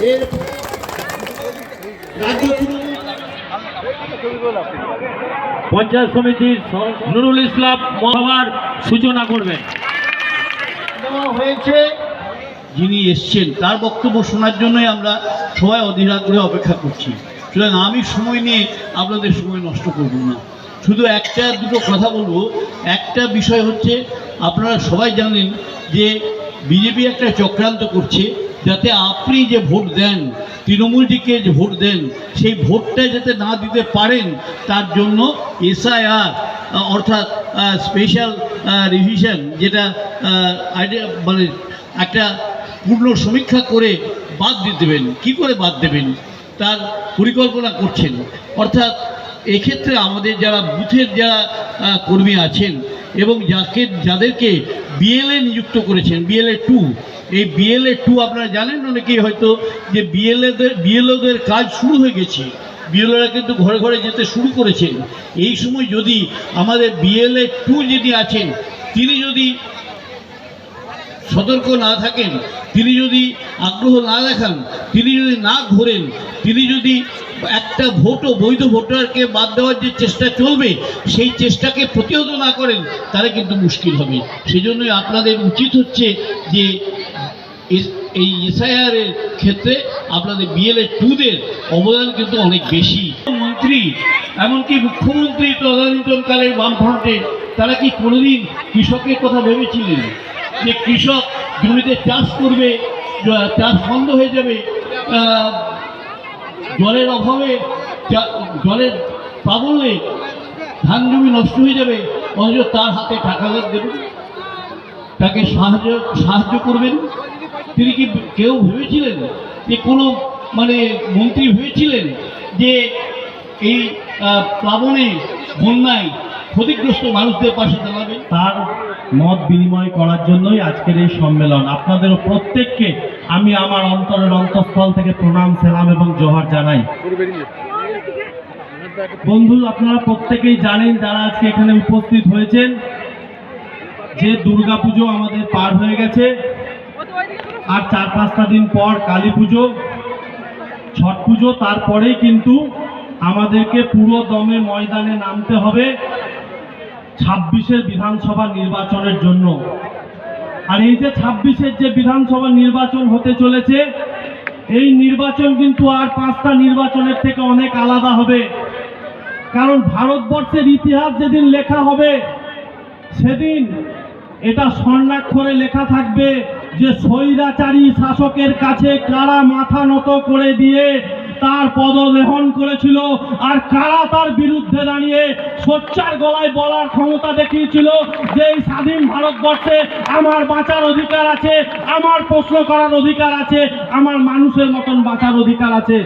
এর রাজ্য পঞ্চায়েত সমিতির নুরুল ইসলাম মহাবার সূচনা করবেন। হয়েছে। যিনি এসছেন, তার বক্তব্য শোনার জন্যই আমরা সবাই অধীর অপেক্ষা করছি। সুতরাং আমি সময় নিয়ে আপনাদের সময় নষ্ট করব না। শুধু একটা দুটো কথা বলব। একটা বিষয় হচ্ছে, আপনারা সবাই জানেন যে বিজেপি একটা চক্রান্ত করছে। যাতে আপনি যে ভোট দেন তৃণমূলটিকে যে ভোট দেন, সেই ভোটটা যাতে না দিতে পারেন, তার জন্য এসআইআর অর্থাৎ স্পেশাল রিভিশন যেটা মানে একটা পূর্ণ সমীক্ষা করে বাদ দিয়ে দেবেন। কী করে বাদ দেবেন? তার পরিকল্পনা করছেন। অর্থাৎ এক্ষেত্রে আমাদের যারা বুথের যারা কর্মী আছেন এবং যাকে, যাদেরকে বিএলএ নিযুক্ত করেছেন বিএলএ টু এই বিএলএ টু আপনারা জানেন? অনেকেই হয়তো যে বিএলএদের বিএলওদের কাজ শুরু হয়ে গেছে বিএলওরা কিন্তু ঘরে ঘরে যেতে শুরু করেছেন। এই সময় যদি আমাদের বিএলএ টু যিনি আছেন, তিনি যদি সতর্ক না থাকেন, তিনি যদি আগ্রহ না দেখান, তিনি যদি না ঘোরেন, তিনি যদি একটা ভোটও বৈধ ভোটারকে বাদ দেওয়ার যে চেষ্টা চলবে, সেই চেষ্টাকে প্রতিহত না করেন, তাহলে কিন্তু মুশকিল হবে। সেই জন্যই আপনাদের উচিত হচ্ছে যে এই এসআইআর এর ক্ষেত্রে আপনাদের বিএলএ টুদের অবদান কিন্তু অনেক বেশি। মন্ত্রী, এমনকি মুখ্যমন্ত্রী তদানীন্তনকালের বামফ্রন্টে, তারা কি কোনোদিন কৃষকের কথা ভেবেছিলেন যে কৃষক জমিতে চাষ করবে চাষ বন্ধ হয়ে যাবে জলের অভাবে জলের প্রাবল্যে ধান জমি নষ্ট হয়ে যাবে, অথচ তার হাতে টাকা দেবেন তাকে সাহায্য সাহায্য করবেন। তিনি কি কেউ ভেবেছিলেন যে কোনো মানে মন্ত্রী হয়েছিলেন যে এই প্লাবনে বন্যায় ক্ষতিগ্রস্ত মানুষদের পাশে দাঁড়াবে। তার মত বিনিময় করার জন্যই আজকের এই সম্মেলন। আপনাদেরও প্রত্যেককে আমি আমার অন্তরের অন্তঃস্থল থেকে প্রণাম, সেলাম এবং জোহার জানাই। বন্ধু, আপনারা প্রত্যেকেই জানেন যারা আজকে এখানে উপস্থিত হয়েছেন যে দুর্গাপুজো আমাদের পার হয়ে গেছে। আর চার পাঁচটা দিন পর কালী পুজো, ছট পুজো, তারপরেই কিন্তু আমাদেরকে পুরো দমে ময়দানে নামতে হবে। ছাব্বিশের বিধানসভা নির্বাচনের জন্য। আর এই যে ছাব্বিশের যে বিধানসভা নির্বাচন হতে চলেছে, এই নির্বাচন কিন্তু আর পাঁচটা নির্বাচনের থেকে অনেক আলাদা হবে। কারণ ভারতবর্ষের ইতিহাস যেদিন লেখা হবে, সেদিন এটা স্বর্ণাক্ষরে লেখা থাকবে। যে স্বৈরাচারী শাসকের কাছে কারা মাথা নত করে দিয়ে তার পদলেহন করেছিল আর কারা তার বিরুদ্ধে দাঁড়িয়ে সোচ্চার গলায় বলার ক্ষমতা দেখিয়েছিল যে এই স্বাধীন ভারতবর্ষে আমার বাঁচার অধিকার আছে, আমার প্রশ্ন করার অধিকার আছে, আমার মানুষের মতন বাঁচার অধিকার আছে।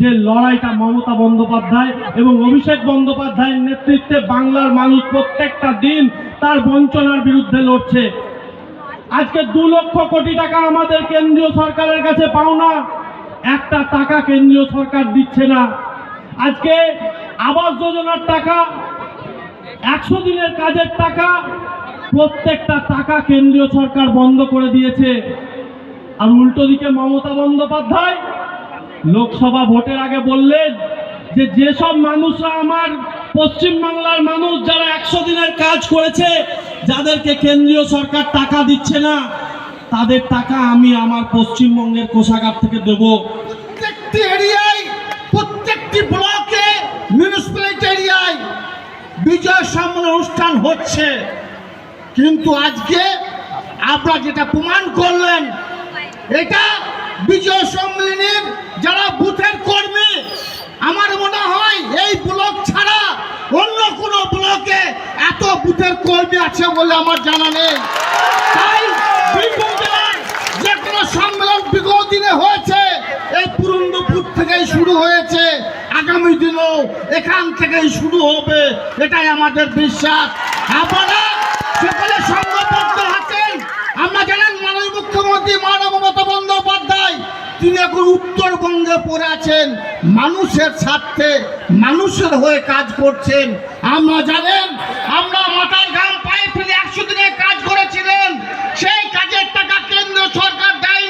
যে লড়াইটা মমতা বন্দ্যোপাধ্যায় এবং অভিষেক বন্দ্যোপাধ্যায়ের নেতৃত্বে বাংলার মানুষ প্রত্যেকটা দিন তার বঞ্চনার বিরুদ্ধে লড়ছে। আজকে দু লক্ষ কোটি টাকা আমাদের কেন্দ্রীয় সরকারের কাছে পাওনা একটা টাকা কেন্দ্রীয় সরকার দিচ্ছে না। আজকে আবাস যোজনার টাকা, একশো দিনের কাজের টাকা, প্রত্যেকটা টাকা কেন্দ্রীয় সরকার বন্ধ করে দিয়েছে। আর উল্টো দিকে মমতা বন্দ্যোপাধ্যায় লোকসভা ভোটের আগে বললেন যে, যেসব মানুষরা আমার পশ্চিমবাংলার মানুষ যারা একশো দিনের কাজ করেছে যাদেরকে কেন্দ্রীয় সরকার টাকা দিচ্ছে না, তাদের টাকা আমি আমার পশ্চিমবঙ্গের কোষাগার থেকে দেবো। প্রত্যেকটি এরিয়ায়, প্রত্যেকটি ব্লকে এরিয়ায় বিজয় অনুষ্ঠান হচ্ছে। কিন্তু আজকে আপনারা যেটা করলেন, এটা বিজয় সম্মেলনের যারা বুথের কর্মী আমার মনে হয় এই ব্লক ছাড়া অন্য কোনো ব্লকে এত বুথের কর্মী আছে বলে আমার জানা নেই। যে কোনো সম্মেলন বিগত দিনে হয়েছে, এই পুরন্দপুর থেকেই শুরু হয়েছে। আগামী দিনেও এখান থেকেই শুরু হবে, এটাই আমাদের বিশ্বাস। আপনারা সকলে সংঘবদ্ধ আছেন। আমরা জানেন মাননীয় মুখ্যমন্ত্রী মানব বন্দ্যোপাধ্যায় তিনি এখন উত্তরবঙ্গে পড়ে আছেন। মানুষের স্বার্থে মানুষের হয়ে কাজ করছেন। আমরা জানেন, আমরা একশো কাজ করেছিলেন সেই কাজের টাকা কেন্দ্র সরকার দেয়নি।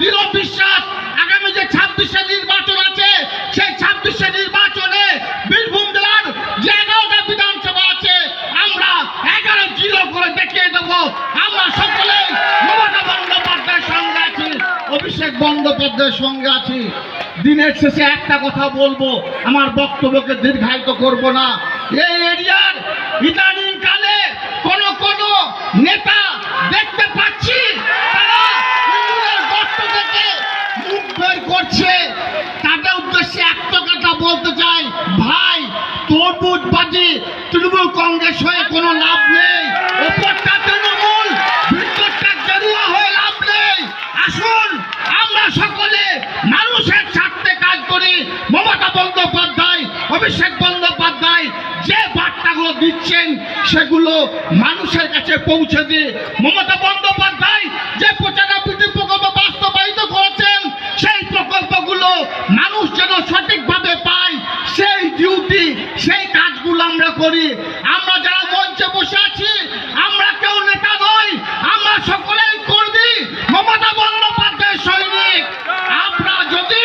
দৃঢ় বিশ্বাস, আগামী যে ছাব্বিশে নির্বাচন আছে, সেই ছাব্বিশে নির্বাচনে বীরভূম জেলার যে এগারোটা বিধানসভা আছে। আমরা এগারো জিরো করে দেখিয়ে দেবো। আমরা সকলে মমতা বন্দ্যোপাধ্যায়ের সঙ্গে আছি, অভিষেক বন্দ্যোপাধ্যায়ের সঙ্গে আছি। দিনের শেষে একটা কথা বলব, আমার বক্তব্যকে দীর্ঘায়িত করব না। এই এরিয়ার ইদানিং কালে কোন কোন নেতা দেখতে পাচ্ছি তারা ইঁদুরের গর্ত থেকে মুখ বের করছে তাদের উদ্দেশ্যে একটা কথা বলতে চাই ভাই তরমুজবাজি তৃণমূল কংগ্রেস হয়ে কোনো লাভ নেই। ওপরটা তৃণমূল, ভিতরটা গেরুয়া হয়ে লাভ নেই। আসুন, আমরা সকলে মানুষের স্বার্থে কাজ করি। মমতা বন্দ্যোপাধ্যায়, অভিষেক বন্দ্যোপাধ্যায় যে বার্তাগুলো দিচ্ছেন, সেগুলো মানুষের কাছে পৌঁছে দিয়ে মমতা বন্দ্যোপাধ্যায় করি। আমরা যারা মঞ্চে বসে আছি, আমরা কেউ নেতা নই, আমরা সকলেই কর্মী। মমতা বন্দ্যোপাধ্যায়ের সৈনিক। আপনারা যদি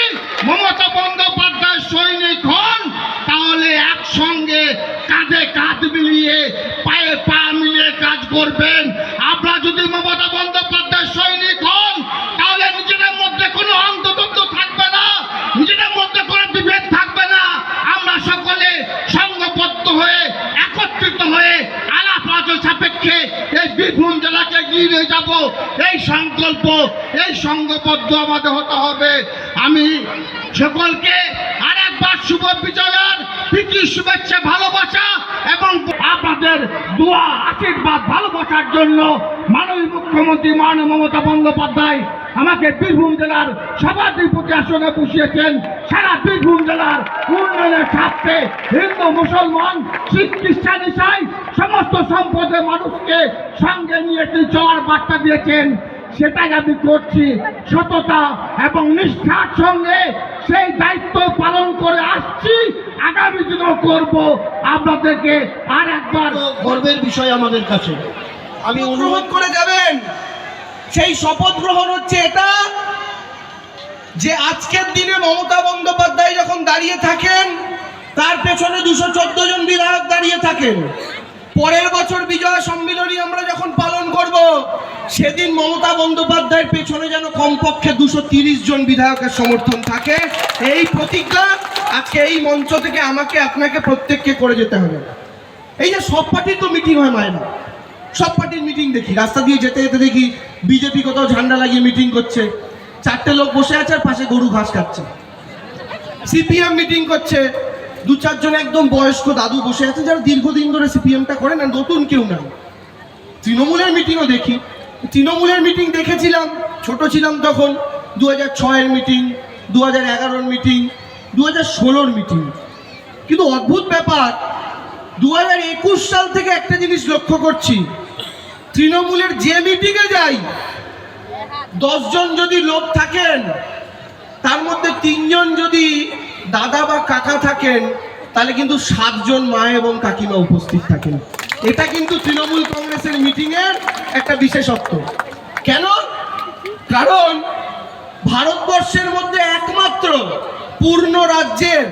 মমতা বন্দ্যোপাধ্যায় সৈনিক হন, তাহলে একসঙ্গে কাঁধে কাঁধ মিলিয়ে পায়ে পা মিলিয়ে কাজ করবেন। আপনারা যদি মমতা বন্দ্যোপাধ্যায়ের সৈনিক হন তাহলে নিজেদের মধ্যে কোনো অন্ততত্ব থাকবে না নিজেদের মধ্যে কোনো বিভেদ থাকবে না আমরা সকলে সংঘবদ্ধ হয়ে একত্রিত হয়ে আলাপ আলোচনা সাপেক্ষে এই বীরভূম জেলাকে এগিয়ে নিয়ে যাব এই সংকল্প এই সংঘবদ্ধ আমাদের হতে হবে। আমি সকলকে আর একবার শুভ বিজয়ার প্রীতি, শুভেচ্ছা, ভালোবাসা এবং আপনাদের দোয়া, আশীর্বাদ, ভালোবাসার জন্য মাননীয় মুখ্যমন্ত্রী মাননীয় মমতা বন্দ্যোপাধ্যায় আমাকে বীরভূম জেলার সভাধিপতি আসনে বসিয়েছেন। সারা বীরভূম জেলার উন্নয়নের স্বার্থে হিন্দু, মুসলমান, শিখ, খ্রিস্টান, ইসাই, সমস্ত সম্পদের মানুষকে সঙ্গে নিয়ে তিনি চলার বার্তা দিয়েছেন। সেটাই আমি করছি সততা এবং নিষ্ঠার সঙ্গে সেই দায়িত্ব পালন করে আসছি। আগামী দিনেও করব আপনাদেরকে আর একবার গর্বের বিষয় আমাদের কাছে। আমি অনুরোধ অনুরোধ করে যাবেন। সেই শপথ গ্রহণ হচ্ছে এটা যে আজকের দিনে মমতা বন্দ্যোপাধ্যায় যখন দাঁড়িয়ে থাকেন তার পেছনে দুশো চোদ্দ জন বিধায়ক দাঁড়িয়ে থাকেন। পরের বছর বিজয় সম্মিলনী আমরা যখন পালন করব, সেদিন মমতা বন্দ্যোপাধ্যায়ের পেছনে যেন কমপক্ষে দুশো জন বিধায়কের সমর্থন থাকে। এই প্রতিজ্ঞা আজকে এই মঞ্চ থেকে আমাকে, আপনাকে প্রত্যেককে করে যেতে হবে। এই যে সব পার্টির তো মিটিং হয় মায়েরা। সব পার্টির মিটিং দেখি। রাস্তা দিয়ে যেতে যেতে দেখি বিজেপি কোথাও ঝান্ডা লাগিয়ে মিটিং করছে। চারটে লোক বসে আছে আর পাশে গরু ঘাস খাচ্ছে। সিপিএম মিটিং করছে। দু চারজন একদম বয়স্ক দাদু বসে আছে, যারা দীর্ঘদিন ধরে সিপিএমটা করেন আর নতুন কেউ নাই। তৃণমূলের মিটিংও দেখি। তৃণমূলের মিটিং দেখেছিলাম, ছোট ছিলাম তখন দু হাজার ছয়ের মিটিং দু হাজার এগারোর মিটিং দু হাজার ষোলোর মিটিং কিন্তু অদ্ভুত ব্যাপার দু হাজার একুশ সাল থেকে একটা জিনিস লক্ষ্য করছি, তৃণমূলের যে মিটিংয়ে যাই, দশজন যদি লোক থাকেন, তার মধ্যে তিনজন যদি দাদা বা কাকা থাকেন, তাহলে কিন্তু সাতজন মা এবং কাকিমা উপস্থিত থাকেন। এটা কিন্তু তৃণমূল কংগ্রেসের মিটিংয়ের একটা বিশেষত্ব। কেন? কারণ ভারতবর্ষের মধ্যে একমাত্র পূর্ণ রাজ্যের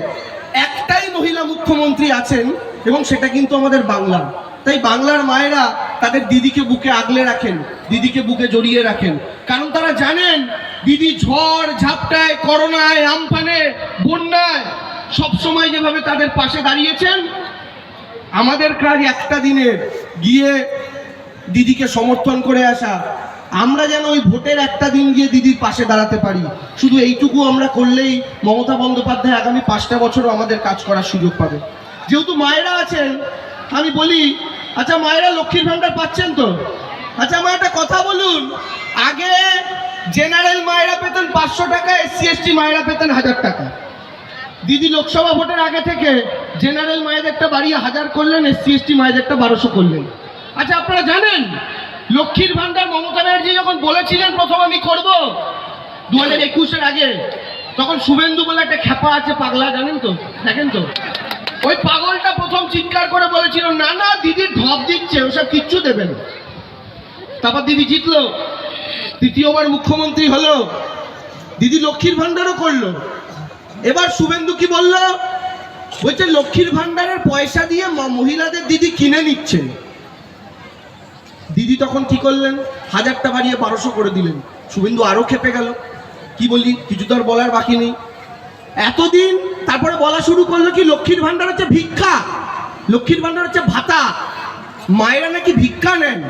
একটাই মহিলা মুখ্যমন্ত্রী আছেন, এবং সেটা কিন্তু আমাদের বাংলা। তাই বাংলার মায়েরা তাদের দিদিকে বুকে আগলে রাখেন। দিদিকে বুকে জড়িয়ে রাখেন। কারণ তারা জানেন, দিদি ঝড়, ঝাপটায়, করোনায়, আমফানে, বন্যায়, সবসময় যেভাবে তাদের পাশে দাঁড়িয়েছেন, আমাদের কাজ একটা দিনের গিয়ে দিদিকে সমর্থন করে আসা। আমরা যেন ওই ভোটের একটা দিন গিয়ে দিদির পাশে দাঁড়াতে পারি। শুধু এইটুকু আমরা করলেই মমতা বন্দ্যোপাধ্যায় আগামী পাঁচটা বছরও আমাদের কাজ করার সুযোগ পাবে। যেহেতু মায়েরা আছেন, আমি বলি আচ্ছা মায়েরা লক্ষ্মীর ভাণ্ডার পাচ্ছেন তো? আচ্ছা আমার একটা কথা বলুন। আগে জেনারেল মায়েরা পেতেন পাঁচশো টাকা, এসসি, এসটি মায়েরা পেতেন হাজার টাকা। দিদি লোকসভা ভোটের আগে থেকে জেনারেল মায়েদেরটা বাড়িয়ে হাজার করলেন, এসসি, এসটি মায়েদেরটা বারোশো করলেন। আচ্ছা আপনারা জানেন, লক্ষ্মীর ভান্ডার মমতা ব্যানার্জি যখন বলেছিলেন প্রথম আমি করব দু হাজার একুশের আগে, তখন শুভেন্দু বলে একটা খ্যাপা আছে পাগলা, জানেন তো? দেখেন তো? ওই পাগলটা প্রথম চিৎকার করে বলেছিল, না না, দিদি ঢপ দিচ্ছে, ওসব কিচ্ছু দেবে না। তারপর দিদি জিতলো। তৃতীয়বার মুখ্যমন্ত্রী হলো। দিদি লক্ষ্মীর ভান্ডারও করল। এবার শুভেন্দু কি বলল? বলছে, লক্ষ্মীর ভান্ডারের পয়সা দিয়ে মহিলাদের দিদি কিনে নিচ্ছেন। দিদি তখন কি করলেন? হাজারটা বাড়িয়ে বারোশো করে দিলেন। শুভেন্দু আরও খেপে গেল। কি বলি কিছু তো আর বলার বাকি নেই। এতদিন তারপরে বলা শুরু করল কি, লক্ষ্মীর ভান্ডার হচ্ছে ভিক্ষা। লক্ষ্মীর ভান্ডার হচ্ছে ভাতা। মায়েরা নাকি ভিক্ষা নেন।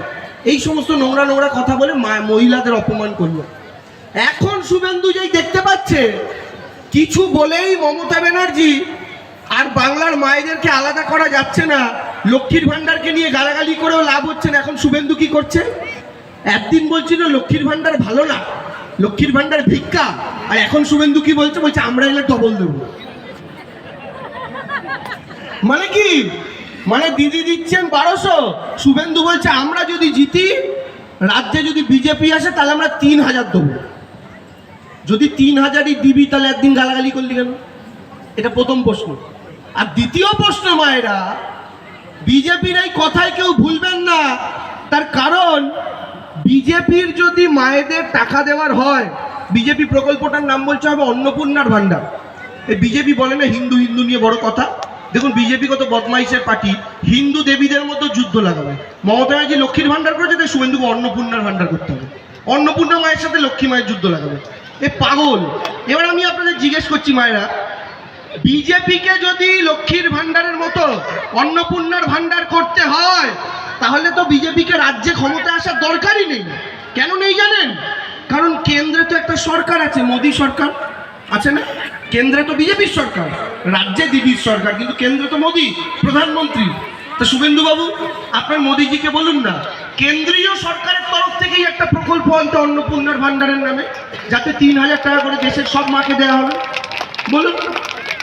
এই সমস্ত নোংরা নোংরা কথা বলে মহিলাদের অপমান করল। এখন শুভেন্দু যেই দেখতে পাচ্ছে, কিছু বলেই মমতা ব্যানার্জি আর বাংলার মায়েদেরকে আলাদা করা যাচ্ছে না। লক্ষ্মীর ভান্ডারকে নিয়ে গালাগালি করেও লাভ হচ্ছে না। এখন শুভেন্দু কি করছে? একদিন বলছিল, লক্ষ্মীর ভান্ডার ভালো না। লক্ষ্মীর ভান্ডার ভিক্ষা। আর এখন শুভেন্দু কি বলছে? বলছে, আমরা এলে ডবল দেবো। মানে কি? মানে দিদি দিচ্ছেন বারোশো। শুভেন্দু বলছে, আমরা যদি জিতি, রাজ্যে যদি বিজেপি আসে, তাহলে আমরা তিন হাজার দেবো। যদি তিন হাজারই দিবি, তাহলে একদিন গালাগালি করলি কেন? এটা প্রথম প্রশ্ন। আর দ্বিতীয় প্রশ্ন, মায়েরা, বিজেপির এই কথায় কেউ ভুলবেন না। তার কারণ, বিজেপির যদি মায়েদের টাকা দেওয়ার হয়, বিজেপি প্রকল্পটার নাম বলছে হবে অন্নপূর্ণার ভান্ডার এই বিজেপি বলে না, হিন্দু হিন্দু নিয়ে বড় কথা। দেখুন, বিজেপি কত বদমাইশের পার্টি। হিন্দু দেবীদের মতো যুদ্ধ লাগাবে। মমতা ব্যানার্জি লক্ষ্মীর ভান্ডার করেছে, তাই শুভেন্দুকে অন্নপূর্ণার ভান্ডার করতে হবে। অন্নপূর্ণা মায়ের সাথে লক্ষ্মী মায়ের যুদ্ধ লাগাবে। এ পাগল। এবার আমি আপনাদের জিজ্ঞেস করছি মায়েরা, বিজেপিকে যদি লক্ষ্মীর ভান্ডারের মতো অন্নপূর্ণার ভান্ডার করতে হয়, তাহলে তো বিজেপিকে রাজ্যে ক্ষমতা আসার দরকারই নেই। কেন নেই জানেন? কারণ কেন্দ্রে তো একটা সরকার আছে, মোদী সরকার। আছে না? কেন্দ্রে তো বিজেপির সরকার, রাজ্যে দিদির সরকার, কিন্তু কেন্দ্রে তো মোদী, প্রধানমন্ত্রী। তো শুভেন্দুবাবু, আপনার মোদীজিকে বলুন না, কেন্দ্রীয় সরকারের তরফ থেকেই একটা প্রকল্প আনতে অন্নপূর্ণার ভান্ডারের নামে, যাতে তিন হাজার টাকা করে দেশের সব মাকে দেওয়া হবে। বলুন,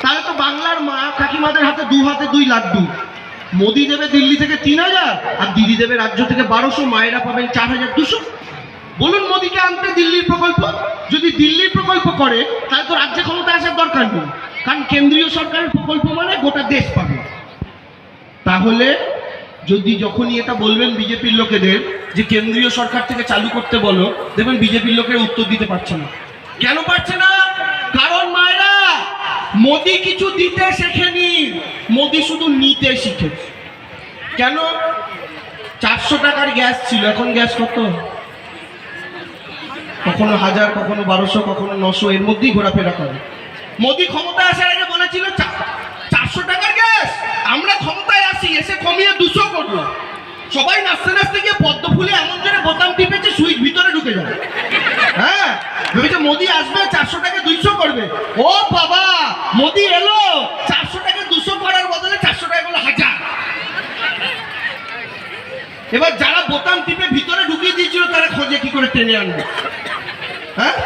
তাহলে তো বাংলার মা কাকিমাদের হাতে দু হাতে দুই লাড্ডু। মোদি দেবে দিল্লি থেকে তিন হাজার, আর দিদি দেবে রাজ্য থেকে বারোশো, মায়েরা পাবেন চার হাজার দুশো। বলুন মোদিকে আনতে দিল্লির প্রকল্প? যদি দিল্লির প্রকল্প করে, তাহলে তো রাজ্যে ক্ষমতা আসার দরকার নেই। কারণ কেন্দ্রীয় সরকারের প্রকল্প মানে গোটা দেশ পাবে। তাহলে যদি যখনই এটা বলবেন বিজেপির লোকেদের, যে কেন্দ্রীয় সরকার থেকে চালু করতে বলো, দেখবেন বিজেপির লোকের উত্তর দিতে পারছে না। কেন পারছে না? কারণ মায়েরা, মোদি কিছু দিতে শেখেনি। মোদি শুধু নিতে শিখেছে। কেন? চারশো টাকার গ্যাস ছিল, এখন গ্যাস কত? কখনো হাজার, কখনো বারোশো, কখনো নশো, এর মধ্যেই ঘোরাফেরা করে। মোদি ক্ষমতা আসার আগে বলেছিল চারশো টাকার গ্যাস, আমরা ক্ষমতায় আসি, এসে কমিয়ে দুশো করল সবাই নাচতে নাচতে গিয়ে পদ্ম ফুলে এমন জোরে বোতাম টিপেছে সুইচ ভিতরে ঢুকে যাবে। হ্যাঁ ভেবেছে মোদি আসবে, চারশো টাকা দুইশো করবে। ও বাবা, মোদি এলো, চারশো টাকা দুশো করার বদলে চারশো টাকা করল হাজার। এবার যারা বোতাম টিপে ভিতরে ঢুকিয়ে দিয়েছিল, তারা খোঁজে কি করে টেনে আনবে? হ্যাঁ?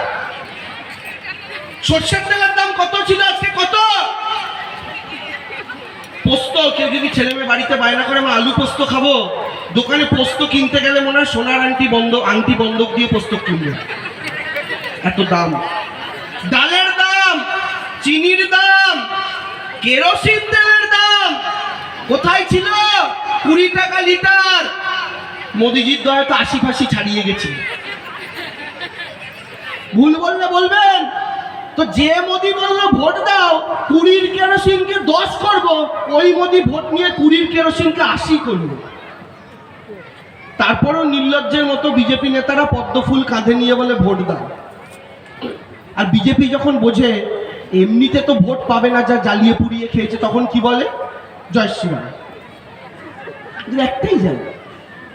সর্ষের তেলের দাম কত ছিল আজকে? কত? পোস্ত, কেউ যদি ছেলে মেয়ে বাড়িতে বায়না করে, আমরা আলু পোস্ত খাব। দোকানে পোস্ত কিনতে গেলে মনে হয় সোনার আংটি বন্ধ, আংটি বন্ধক দিয়ে পোস্ত কিনবে। এত দাম। ডালের দাম, চিনির দাম, কেরোসিন তেলের দাম, কোথায় ছিল? কুড়ি টাকা লিটার। মোদিজির দয়া তো আশি ফাঁসি ছাড়িয়ে গেছে। ভুল বললে বলবেন? তো যে মোদি বলল ভোট দাও, কুড়ির কেরোসিনকে দশ করব, ওই মোদি ভোট নিয়ে কুড়ির কেরোসিনকে আশি করল। তারপরও নির্লজ্জের মতো বিজেপি নেতারা পদ্ম ফুল কাঁধে নিয়ে বলে ভোট দাও। আর বিজেপি যখন বোঝে, এমনিতে তো ভোট পাবে না, যা জ্বালিয়ে পুড়িয়ে খেয়েছে, তখন কি বলে? জয় শ্রীরাম। একটাই জানে।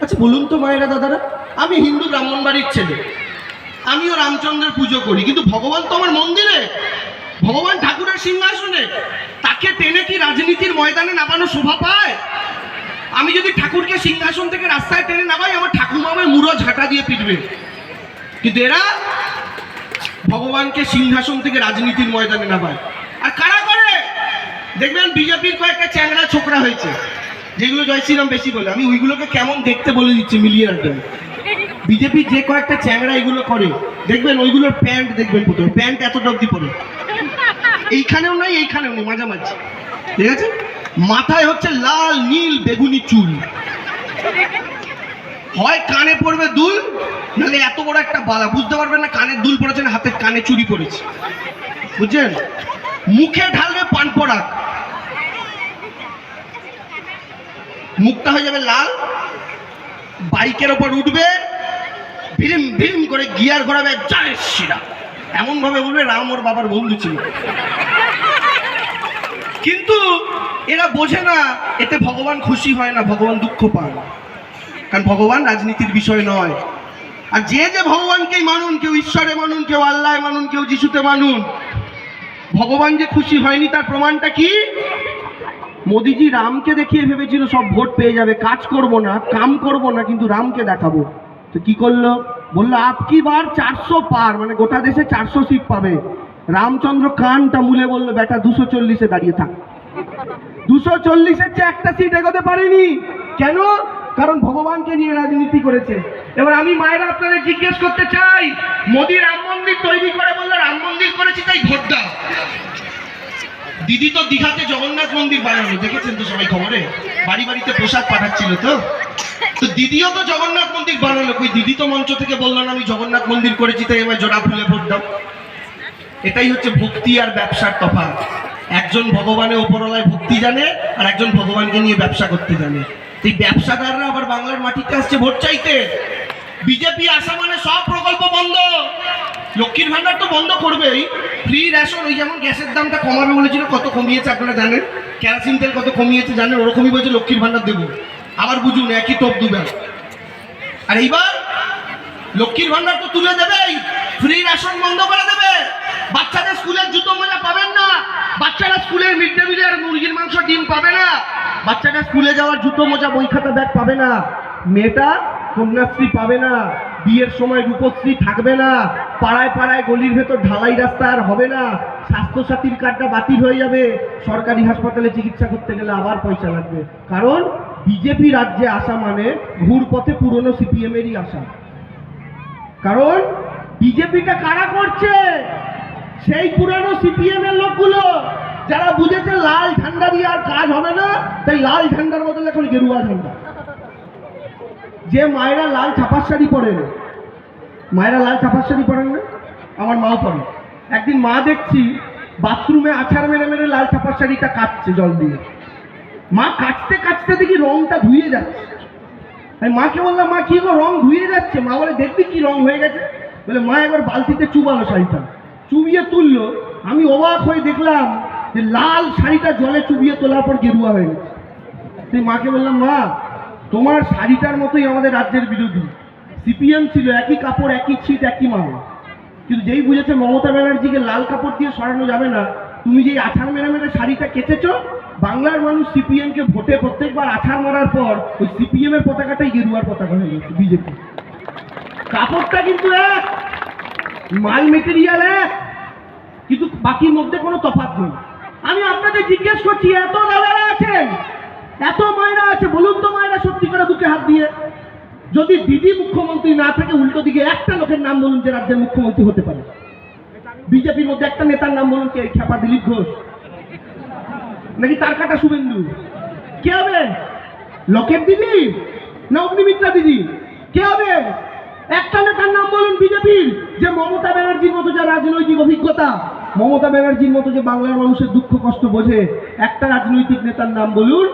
আচ্ছা বলুন তো মায়েরা, দাদারা, আমি হিন্দু ব্রাহ্মণ বাড়ির ছেলে। আমিও রামচন্দ্রের পুজো করি, কিন্তু ভগবান তো আমার মন্দিরে। ভগবান ঠাকুরের সিংহাসনে। তাকে টেনে কি রাজনীতির ময়দানে নামানো শোভা পায়? আমি যদি ঠাকুরকে সিংহাসন থেকে রাস্তায় টেনে নামাই, আমার ঠাকুমা আমার মুড়ো ঝাঁটা দিয়ে পিটবে। কিন্তু এরা ভগবানকে সিংহাসন থেকে রাজনীতির ময়দানে নামায়। আর কারা করে? দেখবেন বিজেপির কয়েকটা চ্যাংড়া ছোকরা হয়েছে, যেগুলো জয় শ্রীরাম বেশি বলে। আমি ওইগুলোকে কেমন দেখতে বলে দিচ্ছি মিলিয়ে রাখবেন বিজেপি যে কয়েকটা চ্যাংড়া এগুলো করে, দেখবেন ওইগুলোর প্যান্ট দেখবেন প্রথমে প্যান্ট এত অব্দি পরে। এইখানেও নাই, এইখানেও নেই, মাঝামাঝি। ঠিক আছে? মাথায় হচ্ছে লাল, নীল, বেগুনি চুল। হয় কানে পড়বে দুল, নাহলে এত বড় একটা বালা, বুঝতে পারবেন না কানের দুল পড়েছে না হাতের কানে চুরি পড়েছে। বুঝছেন? মুখে ঢালবে পান পড়াক মুখটা হয়ে যাবে লাল, বাইকের ওপর উঠবে ভিম ভিম করে গিয়ার ঘোরাবে জয় শ্রীরাম এমন ভাবে বলবে রাম ওর বাবার বন্ধু ছিল। কিন্তু এরা বোঝে না, এতে ভগবান খুশি হয় না, ভগবান দুঃখ পান। কারণ ভগবান রাজনীতির বিষয় নয়। আর যে যে ভগবানকেই মানুন, কেউ ঈশ্বরে মানুন, কেউ আল্লাহ মানুন, কেউ যিশুতে মানুন, ভগবান যে খুশি হয়নি, তার প্রমাণটা কি? মোদিজি রামকে দেখিয়ে ভেবেছিল সব ভোট পেয়ে যাবে। কাজ করব না, কাম করব না, কিন্তু রামকে দেখাবো। তো কি করল? বলল আপকি বার চারশো পার মানে গোটা দেশে চারশো সিট পাবে। রামচন্দ্র কানটা মুলে বলল, বেটা, দুশো চল্লিশে দাঁড়িয়ে থাক। দুশো চল্লিশের চেয়ে একটা সিট এগোতে পারেনি। কেন? কারণ ভগবানকে নিয়ে রাজনীতি করেছে। এবার আমি মায়েরা আপনাদের জিজ্ঞেস করতে চাই, মোদি রাম মন্দির তৈরি করে বলল, রাম মন্দির করেছি তাই ভোট দাও। দিদি তো দীঘাতে জগন্নাথ মন্দির বানালো, দেখেছেন তো সবাই খবরে? বাড়ি বাড়িতে প্রসাদ পাঠাচ্ছিল তো। তো দিদিও তো জগন্নাথ মন্দির বানালো, কই দিদি তো মঞ্চ থেকে বলল না, আমি জগন্নাথ মন্দির করেছি, তাই এবার জোড়া ফুলে ভোট দাও। এটাই হচ্ছে ভক্তি আর ব্যবসার তফাৎ। একজন ভগবানের ওপরলায় ভক্তি জানে, আর একজন ভগবানকে নিয়ে ব্যবসা করতে জানে। এই ব্যবসাদাররা আবার বাংলার মাটিতে আসছে ভোট চাইতে। বিজেপি আসা মানে সব প্রকল্প বন্ধ। লক্ষ্মীর ভান্ডার তো বন্ধ করবেই। ফ্রি রেশন ওই যেমন গ্যাসের দামটা কমাবে বলেছিল, কত কমিয়েছে আপনারা জানেন? কেরাসিন তেল কত কমিয়েছে জানেন? ওরকমই বলছে লক্ষ্মীর ভান্ডার দেবো। আবার বুঝুন, একই টপ দুবেন আর এইবার লক্ষ্মীর ভান্ডার তো তুলে দেবেই। ফ্রি রেশন বন্ধ করে দেবে। বাচ্চাদের স্কুলের জুতো মোজা পাবেন না। বাচ্চারা স্কুলের মিড ডে মিলের মুরগির মাংস ডিম পাবে না। বাচ্চাটা স্কুলে যাওয়ার জুতো মোজা, বই খাতা, ব্যাগ পাবে না। মেয়েটা কন্যাশ্রী পাবে না। বিয়ের সময় রূপশ্রী থাকবে না। পাড়ায় পাড়ায় গলির ভেতর ঢালাই রাস্তা আর হবে না। স্বাস্থ্যসাথীর কার্ডটা বাতিল হয়ে যাবে। সরকারি হাসপাতালে চিকিৎসা করতে গেলে আবার পয়সা লাগবে। কারণ বিজেপি রাজ্যে আসা মানে ঘুর পথে পুরনো সিপিএমেরই আসা। কারণ বিজেপিটা কারা করছে? সেই পুরানো সিপিএম এর লোকগুলো। যারা বুঝেছে লাল ঝান্ডা দিয়ে আর কাজ হবে না তাই লাল ঝান্ডার বদলে এখন গেরুয়া ঝান্ডা। যে মায়েরা লাল ছাপার শাড়ি পরেন মায়েরা লাল ছাপার শাড়ি পরেন না? আমার মাও পরে। একদিন মা দেখছি বাথরুমে আছাড় মেরে মেরে লাল ছাপার শাড়িটা কাটছে জল দিয়ে। মা কাটতে কাটতে দেখি রংটা ধুয়ে যাচ্ছে। আমি মাকে বললাম, মা, কি গো, রং ধুয়ে যাচ্ছে? মা বলে, দেখবি কি রং হয়ে গেছে? বলে, মা, একবার বালতিতে চুবালো শাড়িটা। চুবিয়ে তুললো। আমি অবাক হয়ে দেখলাম যে লাল শাড়িটা জলে চুবিয়ে তোলার পর গেরুয়া হয়ে গেছে। সেই মাকে বললাম, মা, তোমার শাড়িটার মতোই আমাদের রাজ্যের বিরোধী। সিপিএম ছিল, একই কাপড়, একই ছিট, একই মাল। কিন্তু যেই বুঝেছে মমতা ব্যানার্জিকে লাল কাপড় দিয়ে সরানো যাবে না, তুমি যেই আছাড় মেরে মেরে শাড়িটা কেচেছো, বাংলার মানুষ সিপিএমকে ভোটে প্রত্যেকবার আছাড় মারার পর ওই সিপিএম এর পতাকাটাই গেরুয়ার পতাকা হয়ে গেছে, বিজেপি। কাপড়টা কিন্তু এক, মাল মেটেরিয়াল এক, কিন্তু বাকির মধ্যে কোনো তফাৎ নেই। আমি আপনাদের জিজ্ঞেস করছি, এত দাদারা আছেন? এত মায়েরা আছে, বলুন তো মায়েরা সত্যি করে বুকে হাত দিয়ে। যদি দিদি মুখ্যমন্ত্রী না থাকে, উল্টো দিকে একটা লোকের নাম বলুন যে রাজ্যের মুখ্যমন্ত্রী হতে পারে। বিজেপির মধ্যে একটা নেতার নাম বলুন কে? খেপা দিলীপ ঘোষ। নাকি তার কাটা শুভেন্দু? কে হবে লোকের দিদি? না অগ্নিমিত্রা দিদি? কে হবে একটা নেতার নাম বলুন বিজেপির যে মমতা ব্যানার্জির মতো যা রাজনৈতিক অভিজ্ঞতা, মমতা ব্যানার্জির মতো যে বাংলার মানুষের দুঃখ কষ্ট বোঝে, একটা রাজনৈতিক নেতার নাম বলুন,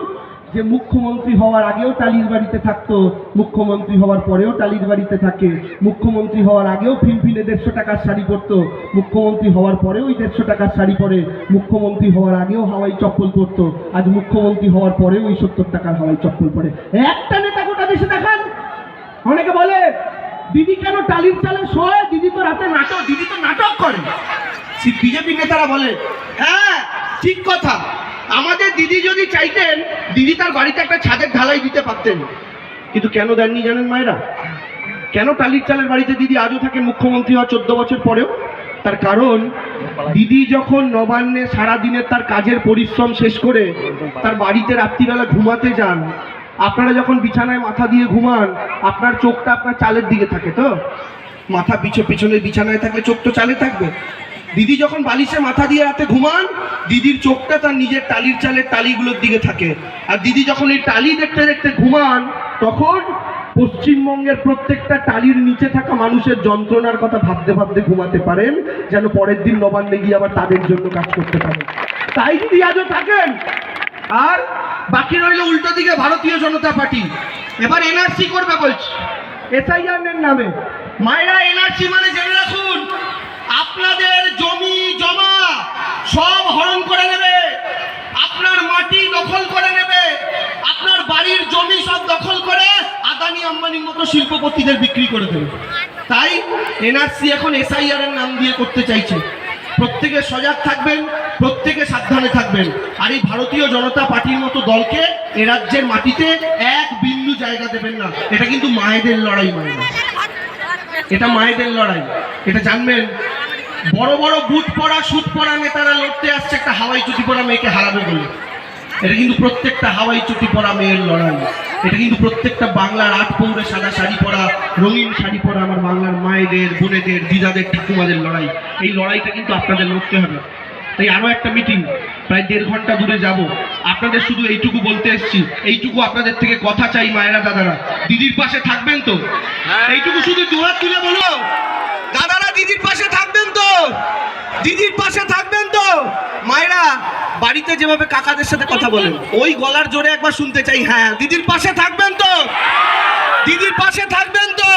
যে মুখ্যমন্ত্রী হওয়ার আগেও টালির বাড়িতে থাকতো, মুখ্যমন্ত্রী হওয়ার পরেও টালির বাড়িতে থাকে, মুখ্যমন্ত্রী হওয়ার আগেও ফিনফিনে দেড়শো টাকার শাড়ি পরতো, মুখ্যমন্ত্রী হওয়ার পরেও ওই দেড়শো টাকার শাড়ি পরে, মুখ্যমন্ত্রী হওয়ার আগেও হাওয়াই চপ্পল পরতো, আজ মুখ্যমন্ত্রী হওয়ার পরেও ওই সত্তর টাকার হাওয়াই চপ্পল পরে। একটা নেতা গোটা দেশে দেখান, অনেকে বলে দিদি কেন টালির চালে শোয়? দিদি তো রাতে নাটক, দিদি তো নাটক করে। বিজেপি নেতারা বলে হ্যাঁ ঠিক কথা। আমাদের দিদি যদি চাইতেন, দিদি তার বাড়িতে একটা ছাদের ঢালাই দিতে পারতেন। কিন্তু কেন দেননি জানেন মায়েরা? কেন টালির চালের বাড়িতে দিদি আজও থাকে মুখ্যমন্ত্রী হওয়া চোদ্দ বছর পরেও? তার কারণ, দিদি যখন নবান্নে সারাদিনের তার কাজের পরিশ্রম শেষ করে, তার বাড়িতে রাত্রিবেলা ঘুমাতে যান আপনারা যখন বিছানায় মাথা দিয়ে ঘুমান, আপনার চোখটা আপনার চালের দিকে থাকে তো? মাথা পিছু পিছনে বিছানায় থাকলে চোখ তো চালে থাকবে। দিদি যখন বালিশে মাথা দিয়ে রাতে ঘুমান, দিদির চোখটা তার নিজের টালির চালের টালিগুলোর দিকে থাকে। আর দিদি যখন এই টালি দেখতে দেখতে ঘুমান, তখন পশ্চিমবঙ্গের প্রত্যেকটা টালির নিচে থাকা মানুষের যন্ত্রণার কথা ভাবতে ভাবতে ঘুমাতে পারেন, যেন পরের দিন নবান্নে গিয়ে আবার তাদের জন্য কাজ করতে পারেন। তাই যদি আজও থাকেন, আর বাকি রইল উল্টো দিকে ভারতীয় জনতা পার্টি। এবার এনআরসি করবে বলছি। এসআইআর এর নামে। মায়েরা এনআরসি মানে জেনে রাখুন আপনাদের জমি জমা সব হরণ করে নেবে। আপনার মাটি দখল করে নেবে। আপনার বাড়ির জমি সব দখল করে আদানি আম্বানির মতো শিল্পপতিদের বিক্রি করে দেবে। তাই এনআরসি এখন এসআইআর এর নাম দিয়ে করতে চাইছে। প্রত্যেকে সজাগ থাকবেন, প্রত্যেকে সাবধানে থাকবেন। আর এই ভারতীয় জনতা পার্টির মতো দলকে এ রাজ্যের মাটিতে এক বিন্দু জায়গা দেবেন না। এটা কিন্তু মায়েদের লড়াই, মায়েরা। এটা মায়েদের লড়াই। এটা জানবেন? বড় বড় বুট পড়া সুট পড়া নেতারা লড়তে আসছে একটা হাওয়াই চুটি পড়া মেয়েকে হারাবে বলে। এটা কিন্তু প্রত্যেকটা হাওয়াই চুটি পরা মেয়ের লড়াই। এটা কিন্তু প্রত্যেকটা বাংলার আট পৌরে সাদা শাড়ি পরা রঙিন শাড়ি পরা আমার বাংলার মায়েদের বোনেদের দিদাদের ঠাকুমাদের লড়াই। এই লড়াইটা কিন্তু আপনাদের লড়তে হবে। তাই আরও একটা মিটিং প্রায় দেড় ঘণ্টা দূরে যাব। আপনাদের শুধু এইটুকু বলতে এসেছি। এইটুকু আপনাদের থেকে কথা চাই মায়েরা দাদারা। দিদির পাশে থাকবেন তো? এইটুকু শুধু দুহাত তুলে বলো। দাদারা দিদির পাশে থাকবেন তো? দিদির পাশে থাকবেন মায়েরা বাড়িতে যেভাবে কাকাদের সাথে কথা বলেন ওই গলার জোরে একবার শুনতে চাই। হ্যাঁ দিদির পাশে থাকবেন তো। দিদির পাশে থাকবেন তো।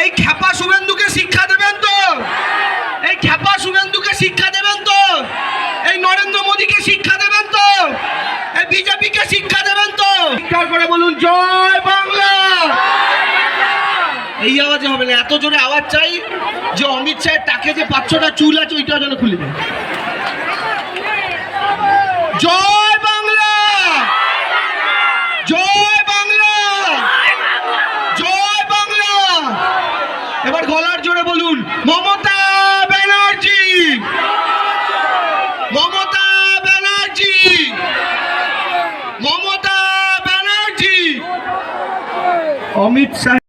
এই খ্যাপা শুভেন্দুকে শিক্ষা দেবেন তো। এই খ্যাপা শুভেন্দুকে শিক্ষা দেবেন তো। এই নরেন্দ্র মোদীকে শিক্ষা দেবেন তো। এই বিজেপিকে শিক্ষা দেবেন তো। করে বলুন, জয় এই আওয়াজে হবে না। এত জোরে আওয়াজ চাই যে অমিত শাহের টাকে যে পাঁচশোটা চুল আছে, ওইটা যেন খুলে জয় বাংলা! জয় বাংলা! জয় বাংলা! এবার গলার জোরে বলুন, মমতা ব্যানার্জি! মমতা ব্যানার্জি! মমতা ব্যানার্জি! অমিত শাহ